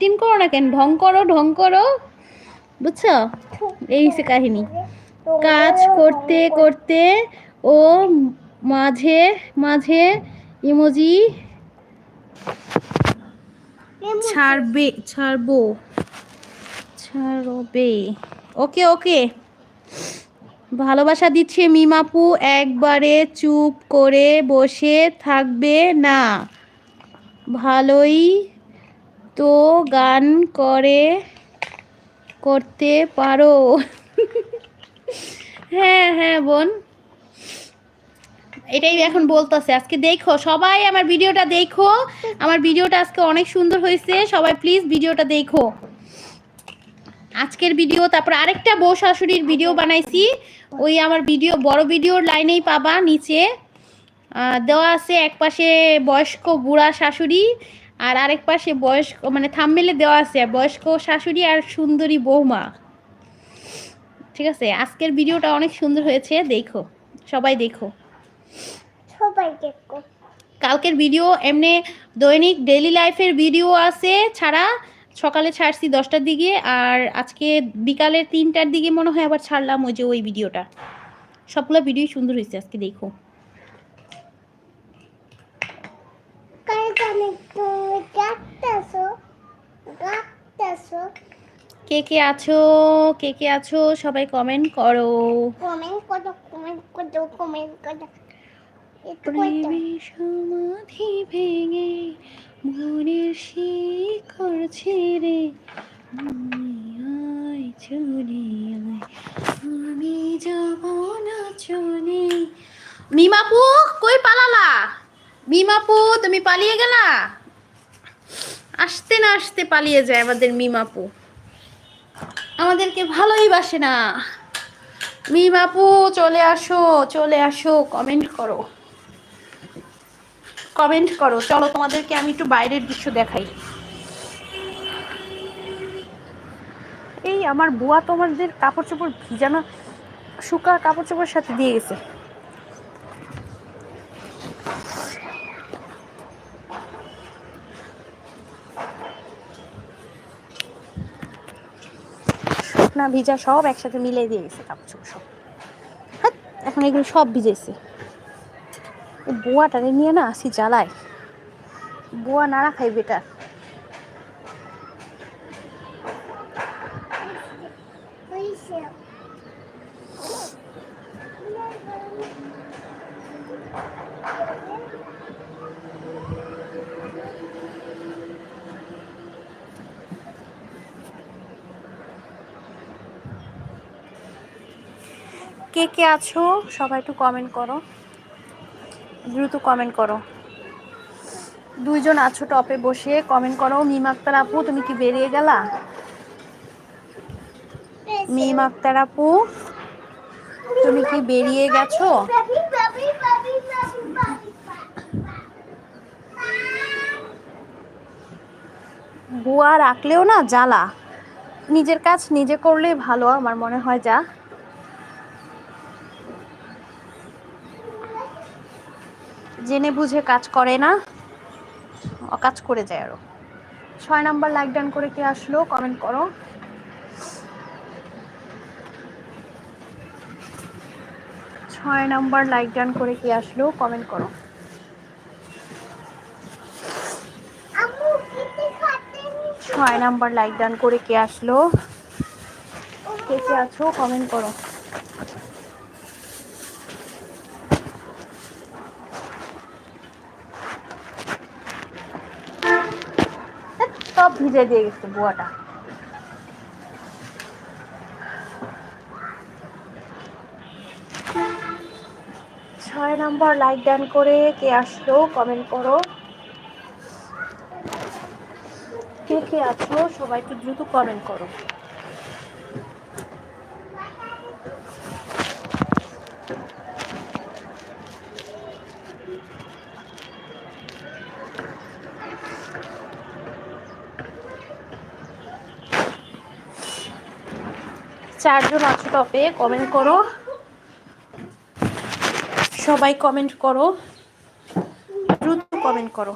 Tin করো না কেন? ঢং করো ঢং করো। বুঝছ? এই সে কাহিনী। কাজ করতে করতে ও মাঝে মাঝে ইমোজি। ছাড়বে ছাড়বো। ছাড়বে। ওকে ওকে। ভালোবাসা দিচ্ছে মিমাপু একবারে চুপ করে বসে থাকবে না। ভালোই তো গান করে করতে পারো। হ্যাঁ হ্যাঁ বোন। এটাই এখন বলতেছে। আজকে দেখো, সবাই আমার ভিডিওটা দেখো। আমার ভিডিওটা আজকে অনেক সুন্দর হয়েছে। সবাই প্লিজ ভিডিওটা দেখো। আজকের ভিডিও তারপর আরেকটা বউ শাশুড়ির ভিডিও বানাইছি। ওই আমার ভিডিও বড় ভিডিওর লাইনেই পাবা, নিচে। দেওয়া আছে এক পাশে বয়স্ক বুড়া শাশুড়ি আর আরেক পাশে বয়স্ক মানে থামমেলে দেওয়া আছে বয়স্ক শাশুড়ি আর সুন্দরী বৌমা। ঠিক আছে? আজকের ভিডিওটা অনেক সুন্দর হয়েছে দেখো সবাই দেখো। সবাই দেখো। কালকের ভিডিও এমনি দৈনিক ডেলি লাইফের ভিডিও আছে ছাড়া সকালে ছাড়ছি দশটার দিকে আর আজকে বিকালের তিনটার দিকে মনে হয় আবার ছাড়লাম ওই যে ওই ভিডিওটা। সবগুলো ভিডিওই সুন্দর হয়েছে আজকে দেখো। কে কে আছো? কে কে আছো? সবাই কমেন্ট করো। কমেন্ট করো কমেন্ট করো কমেন্ট করো। একটু সমাধি ভেঙে মনের শিকড় ছেড়ে আয় চলে আয়। আমি যাব না চলে। মিমাপু কই পালালা? মিমাপু তুমি পালিয়ে গেলা? আসতে না আসতে পালিয়ে যায় আমাদের মিমাপু। আমাদেরকে ভালোই বাসে না। মিমাপু, চলে আসো চলে আসো কমেন্ট করো। কমেন্ট করো। চলো তোমাদেরকে আমি একটু বাইরের দৃশ্য দেখাই। এই আমার বুয়া তোমাদের কাপড় চোপড় ভিজানো শুকা কাপড় চোপড়ের সাথে দিয়ে গেছে। শুকনা ভিজা সব একসাথে মিলিয়ে দিয়ে গেছে কাপড় সব। এখন এগুলো সব ভিজেছে। এই বুয়াটারে নিয়ে না আসি জ্বালায়। বুয়া না খাই বেটার হইছে কে কে আছো? সবাই একটু কমেন্ট করো। দ্রুত কমেন্ট করো। দুইজন আছো টপে বসে কমেন্ট করো। মিম আক্তার আপু, তুমি কি বেরিয়ে গেলা? মিম আক্তার আপু, তুমি কি বেরিয়ে গেছো? বুয়া রাখলেও না জ্বালা। নিজের কাজ নিজে করলেই ভালো, আমার মনে হয় যা। জেনে বুঝে কাজ করে না। কাজ করে যায় আরও। ছয় নাম্বার লাইক ডান করে কে আসলো কমেন্ট করো। ছয় নাম্বার লাইক ডান করে কে আসলো কমেন্ট করো। ছয় নাম্বার লাইক ডান করে কে আসলো কে কে আছো কমেন্ট করো। সব ভিজে দিয়ে গেছে বুয়াটা। ছয় নম্বর লাইক ডান করে কে আসলো কমেন্ট করো। কে কে আছো, সবাই একটু দ্রুত কমেন্ট করো। চারজন আছো টপে কমেন্ট করো। সবাই কমেন্ট করো। দ্রুত কমেন্ট করো।